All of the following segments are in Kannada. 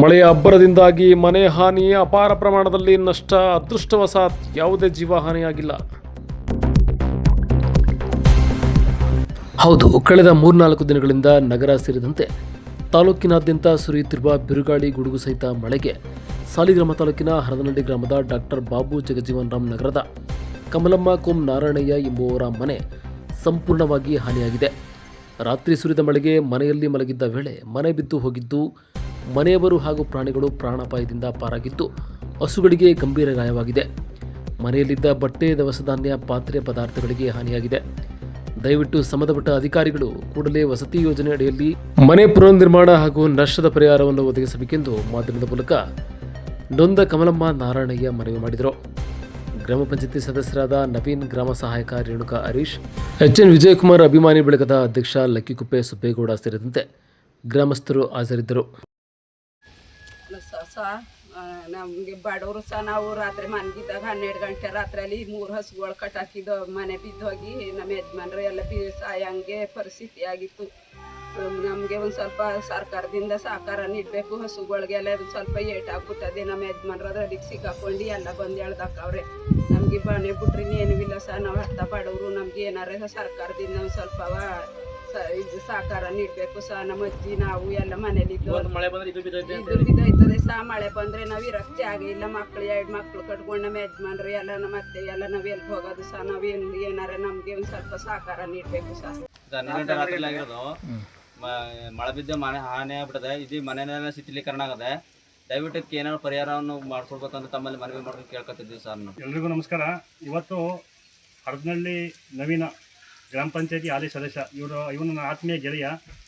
ಮಳೆಯ ಅಬ್ಬರದಿಂದಾಗಿ ಮನೆ ಹಾನಿ ಅಪಾರ ಪ್ರಮಾಣದಲ್ಲಿ ನಷ್ಟ ಅದೃಷ್ಟವಶಾತ್ ಯಾವುದೇ ಜೀವ ಹಾನಿಯಾಗಿಲ್ಲ. ಹೌದು ಕಳೆದ ಮೂರ್ನಾಲ್ಕು ದಿನಗಳಿಂದ ನಗರ ಸೇರಿದಂತೆ ತಾಲೂಕಿನಾದ್ಯಂತ ಸುರಿಯುತ್ತಿರುವ ಬಿರುಗಾಳಿ ಗುಡುಗು ಸಹಿತ ಮಳೆಗೆ ಸಾಲಿಗ್ರಾಮ ತಾಲೂಕಿನ ಹರದನಹಳ್ಳಿ ಗ್ರಾಮದ ಡಾಕ್ಟರ್ ಬಾಬು ಜಗಜೀವನ್ ರಾಮ್ ನಗರದ ಕಮಲಮ್ಮ ಕೋಂ ನಾರಾಯಣಯ್ಯ ಎಂಬುವರ ಮನೆ ಸಂಪೂರ್ಣವಾಗಿ ಹಾನಿಯಾಗಿದೆ. ರಾತ್ರಿ ಸುರಿದ ಮಳೆಗೆ ಮನೆಯಲ್ಲಿ ಮಲಗಿದ್ದ ವೇಳೆ ಮನೆ ಬಿದ್ದು ಹೋಗಿದ್ದು ಮನೆಯವರು ಹಾಗೂ ಪ್ರಾಣಿಗಳು ಪ್ರಾಣಾಪಾಯದಿಂದ ಪಾರಾಗಿದ್ದು ಹಸುಗಳಿಗೆ ಗಂಭೀರ ಗಾಯವಾಗಿದೆ. ಮನೆಯಲ್ಲಿದ್ದ ಬಟ್ಟೆ, ದವಸಧಾನ್ಯ, ಪಾತ್ರೆ ಪದಾರ್ಥಗಳಿಗೆ ಹಾನಿಯಾಗಿದೆ. ದಯವಿಟ್ಟು ಸಂಬಂಧಪಟ್ಟ ಅಧಿಕಾರಿಗಳು ಕೂಡಲೇ ವಸತಿ ಯೋಜನೆ ಅಡಿಯಲ್ಲಿ ಮನೆ ಪುನರ್ನಿರ್ಮಾಣ ಹಾಗೂ ನಷ್ಟದ ಪರಿಹಾರವನ್ನು ಒದಗಿಸಬೇಕೆಂದು ಮಾಧ್ಯಮದ ಮೂಲಕ ನೊಂದ ಕಮಲಮ್ಮ ನಾರಾಯಣಯ್ಯ ಮನವಿ ಮಾಡಿದರು. ಗ್ರಾಮ ಪಂಚಾಯತಿ ಸದಸ್ಯರಾದ ನವೀನ್, ಗ್ರಾಮ ಸಹಾಯಕ ರೇಣುಕಾ, ಹರೀಶ್ ಎಚ್ ಎನ್ ವಿಜಯಕುಮಾರ್ ಅಭಿಮಾನಿ ಬಳಗದ ಅಧ್ಯಕ್ಷ ಲಕ್ಕಿಕುಪ್ಪೆ ಸುಬ್ಬೇಗೌಡ ಸೇರಿದಂತೆ ಗ್ರಾಮಸ್ಥರು ಹಾಜರಿದ್ದರು. ಸ ಸ ನಮಗೆ ಬಡವರು ಸಹ ನಾವು ರಾತ್ರಿ ಮನ್ಗಿದ್ದಾಗ ಹನ್ನೆರಡು ಗಂಟೆ ರಾತ್ರಿಯಲ್ಲಿ ಮೂರು ಹಸುಗಳು ಕಟ್ಟಾಕಿದ್ದು ಮನೆ ಬಿದ್ದೋಗಿ ನಮ್ಮ ಯಜಮಾನ್ರು ಎಲ್ಲ ಬಿ ಸಾಯಂಗೆ ಪರಿಸ್ಥಿತಿ ಆಗಿತ್ತು. ನಮಗೆ ಒಂದು ಸ್ವಲ್ಪ ಸರ್ಕಾರದಿಂದ ಸಹಕಾರ ನೀಡಬೇಕು, ಹಸುಗಳಿಗೆಲ್ಲ ಒಂದು ಸ್ವಲ್ಪ ಏಟಾಗ್ಬಿಟ್ಟದೆ ನಮ್ಮ ಯಜಮಾನ್ರು ಅದಕ್ಕೆ ಸಿಕ್ಕಾಕೊಂಡು ಎಲ್ಲ ಬಂದು ಹೇಳ್ದಕ್ಕವ್ರೆ ನಮಗೆ ಮನೆ ಬಿಟ್ರಿ ಏನೂ ಇಲ್ಲ ಸಹ, ನಾವು ಅರ್ಥ ಬಡವರು ನಮ್ಗೆ ಏನಾರ ಸರ್ಕಾರದಿಂದ ಒಂದು ಸ್ವಲ್ಪ ಇದು ಸಹಕಾರ ನೀಡಬೇಕು. ಸಹ ನಮ್ಮ ಅಜ್ಜಿ ನಾವು ಎಲ್ಲ ಮನೇಲಿ ಮಳೆ ಬಂದ್ರೆ ಇದು ಬಿದ್ದೈತೆ ಅಂತ ಇದು ಬಿದ್ದೋಯ್ತದೆ. ಸಹ ಮಳೆ ಬಂದ್ರೆ ನಾವು ಇರಕ್ಕೆ ಆಗಿಲ್ಲ ಇಲ್ಲ. ಮಕ್ಳು ಎರಡು ಮಕ್ಳು ಕಟ್ಕೊಂಡು ನಮ್ಮ ಯಜಮಾನ್ರು ಎಲ್ಲ ನಮ್ಮ ಅತ್ತೆ ಎಲ್ಲ ನಾವು ಎಲ್ಲಿ ಹೋಗೋದು? ಸಹ ನಾವು ಏನು ಏನಾರ ನಮ್ಗೆ ಒಂದು ಸ್ವಲ್ಪ ಸಹಕಾರ ನೀಡಬೇಕು ಸಹ ಆಗಿರೋದು. ಮಳೆ ಬಿದ್ದ ಮನೆ ಹಾನಿ ಆಗ್ಬಿಟ್ಟದೆ. ಇದು ಮನೆಯಲ್ಲ ಶಿಥಿಲೀಕರಣ ಆಗದೆ ದಯವಿಟ್ಟು ಏನಾದ್ರು ಪರಿಹಾರವನ್ನು ಮಾಡ್ಕೊಡ್ಬೇಕಂತ ತಮ್ಮಲ್ಲಿ ಮನವಿ ಮಾಡ್ಕೊಂಡು ಕೇಳ್ಕೊತಿದ್ವಿ ಸರ್ ನಾವು ಎಲ್ರಿಗೂ ನಮಸ್ಕಾರ. ಇವತ್ತು ಹರದನಹಳ್ಳಿ ನವೀನ ಗ್ರಾಮ ಪಂಚಾಯತಿ ಹಾಲಿ ಸದಸ್ಯ. ಇವರು, ಇವನು ನನ್ನ ಆತ್ಮೀಯ ಗೆಳೆಯ.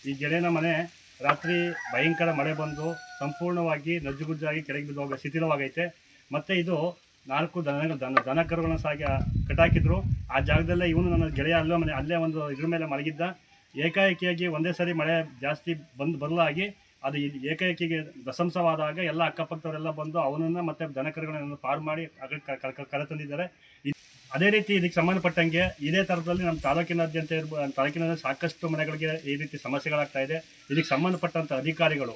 ಈ ಗೆಳೆಯನ ಮನೆ ರಾತ್ರಿ ಭಯಂಕರ ಮಳೆ ಬಂದು ಸಂಪೂರ್ಣವಾಗಿ ನಜ್ಜುಗುಜ್ಜಾಗಿ ಕೆಳಗೆ ಬಿದ್ದು ಶಿಥಿಲವಾಗೈತೆ. ಮತ್ತು ಇದು ನಾಲ್ಕು ದನ ದನ ಕರುಗಳನ್ನ ಸಾಗಿ ಕಟ್ಟಾಕಿದ್ರು ಆ ಜಾಗದಲ್ಲೇ ಇವನು ನನ್ನ ಗೆಳೆಯ ಅಲ್ಲೇ ಮನೆ, ಅಲ್ಲೇ ಒಂದು ಇದ್ರ ಮೇಲೆ ಮಲಗಿದ್ದ. ಏಕಾಏಕಿಯಾಗಿ ಒಂದೇ ಸರಿ ಮಳೆ ಜಾಸ್ತಿ ಬಂದು ಬದಲಾಗಿ ಅದು ಏಕಾಏಕಿಗೆ ದಸಂಸವಾದಾಗ ಎಲ್ಲ ಅಕ್ಕಪಕ್ಕದವರೆಲ್ಲ ಬಂದು ಅವನನ್ನು ಮತ್ತು ದನಕರುಗಳನ್ನ ಪಾರು ಮಾಡಿ ಕರೆ ತಂದಿದ್ದಾರೆ ಅದೇ ರೀತಿ ಇದಕ್ಕೆ ಸಂಬಂಧಪಟ್ಟಂಗೆ ಇದೇ ಥರದಲ್ಲಿ ನಮ್ಮ ತಾಲೂಕಿನಾದ್ಯಂತ ಇರ್ಬೋ ತಾಲೂಕಿನಲ್ಲಿ ಸಾಕಷ್ಟು ಮನೆಗಳಿಗೆ ಈ ರೀತಿ ಸಮಸ್ಯೆಗಳಾಗ್ತಾ ಇದೆ. ಇದಕ್ಕೆ ಸಂಬಂಧಪಟ್ಟಂಥ ಅಧಿಕಾರಿಗಳು,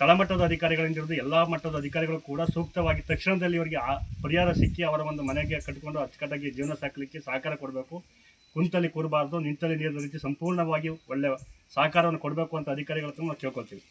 ತಳಮಟ್ಟದ ಅಧಿಕಾರಿಗಳಿಂದ ಹಿಡಿದು ಎಲ್ಲ ಮಟ್ಟದ ಅಧಿಕಾರಿಗಳು ಕೂಡ ಸೂಕ್ತವಾಗಿ ತಕ್ಷಣದಲ್ಲಿ ಇವರಿಗೆ ಆ ಪರಿಹಾರ ಸಿಕ್ಕಿ ಅವರ ಒಂದು ಮನೆಗೆ ಕಟ್ಟಿಕೊಂಡು ಅಚ್ಚುಕಟ್ಟಾಗಿ ಜೀವನ ಸಾಕಲಿಕ್ಕೆ ಸಹಕಾರ ಕೊಡಬೇಕು. ಕುಂತಲ್ಲಿ ಕೂರಬಾರ್ದು, ನಿಂತಲ್ಲಿ ನೀರಿನ ರೀತಿ ಸಂಪೂರ್ಣವಾಗಿ ಒಳ್ಳೆಯ ಸಹಕಾರವನ್ನು ಕೊಡಬೇಕು ಅಂತ ಅಧಿಕಾರಿಗಳ ಹತ್ರ ನಾವು ಕೇಳ್ಕೊಳ್ತೀವಿ.